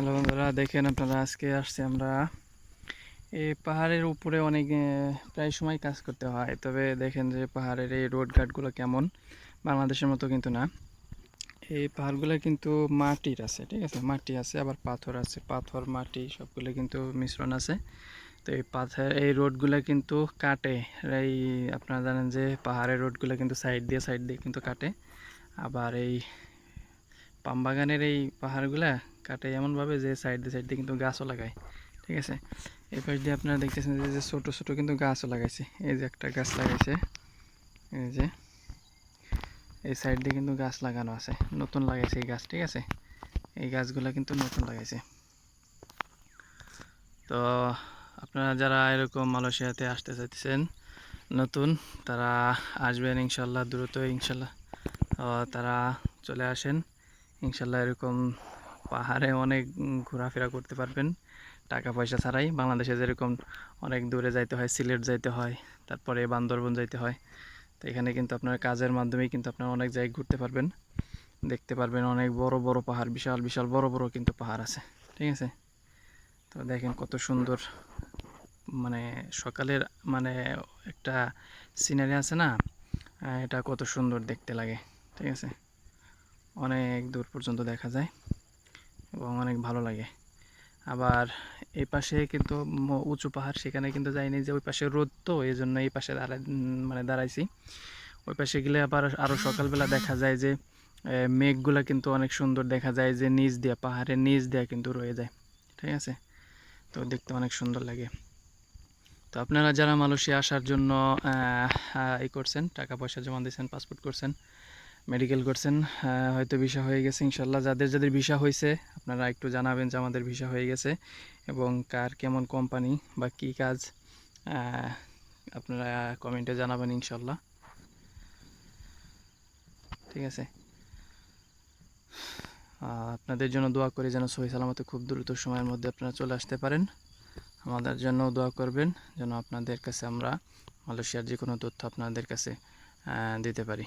Hello বন্ধুরা, দেখেন আপনারা আজকে আসছি আমরা। এই পাহাড়ের উপরে অনেক প্রায় সময় কাজ করতে হয়। তবে দেখেন যে পাহাড়ের এই রোড ঘাটগুলো কেমন, বাংলাদেশের মতো কিন্তু না। এই পাহাড়গুলো কিন্তু মাটির আছে, ঠিক আছে? মাটি আছে, আবার পাথর আছে। পাথর, মাটি, সবগুলো কিন্তু মিশ্রণ আছে। তো এই পাথর, এই রোডগুলো কিন্তু কাটে। এই আপনারা জানেন যে পাহাড়ের রোডগুলো কিন্তু সাইড দিয়ে সাইড দিয়ে কিন্তু কাটে। আবার এই পাম বাগানের এই পাহাড়গুলা কাটে এমনভাবে যে সাইড দিয়ে সাইড দিয়ে কিন্তু গাছও লাগায়, ঠিক আছে? এই পাশ দিয়ে আপনারা দেখতেছেন যে ছোটো ছোটো কিন্তু গাছও লাগাইছে। এই যে একটা গাছ লাগাইছে, এই যে, এই সাইড দিয়ে কিন্তু গাছ লাগানো আছে। নতুন লাগাইছে এই গাছ, ঠিক আছে? এই গাছগুলো কিন্তু নতুন লাগাইছে। তো আপনারা যারা এরকম মালয়েশিয়াতে আসতে চাইতেছেন, নতুন, তারা আসবেন ইনশাল্লাহ, দ্রুত ইনশাল্লাহ। তারা চলে আসেন। ইনশাল্লাহ এরকম পাহাড়ে অনেক ঘোরাফেরা করতে পারবেন। টাকা পয়সা ছাড়াই বাংলাদেশে যেরকম অনেক দূরে যাইতে হয়, সিলেট যাইতে হয়, তারপরে বান্দরবন যাইতে হয়, তো এখানে কিন্তু আপনার কাজের মাধ্যমেই কিন্তু আপনারা অনেক জায়গায় ঘুরতে পারবেন। দেখতে পারবেন অনেক বড় বড় পাহাড়, বিশাল বিশাল, বড় বড় কিন্তু পাহাড় আছে, ঠিক আছে? তো দেখেন কত সুন্দর মানে সকালের মানে একটা সিনারি আছে না এটা কত সুন্দর দেখতে লাগে, ঠিক আছে? অনেক দূর পর্যন্ত দেখা যায়। এবং অনেক ভালো লাগে। আবার এই পাশে কিন্তু উঁচু পাহাড় সেখানে কিন্তু যাইনি যে ওই পাশে রোদ তো এই জন্য এই পাশে উম, মানে দাঁড়াইছি। ওই পাশে গেলে আবার আরও সকালবেলা দেখা যায় যে মেঘগুলা কিন্তু অনেক সুন্দর দেখা যায় যে নিচ দিয়া পাহাড়ের নিচ দিয়া কিন্তু রয়ে যায়। ঠিক আছে? তো দেখতে অনেক সুন্দর লাগে। তো আপনারা যারা মালয়েশিয়া আসার জন্য ই করছেন টাকা পয়সা জমা দিয়েছেন পাসপোর্ট করছেন মেডিকেল করছেন হয়তো ভিসা হয়ে গেছে ইনশাল্লাহ যাদের যাদের ভিসা হয়েছে, আপনারা একটু জানাবেন যে আমাদের ভিসা হয়ে গেছে এবং কার কেমন কোম্পানি বা কী কাজ আপনারা কমেন্টে জানাবেন ইনশাল্লাহ ঠিক আছে? আপনাদের জন্য দোয়া করি যেন সহি সালামতে খুব দ্রুত সময়ের মধ্যে আপনারা চলে আসতে পারেন। আমাদের জন্য দোয়া করবেন যেন আপনাদের কাছে আমরা মালয়েশিয়ার যে কোনো তথ্য আপনাদের কাছে দিতে পারি।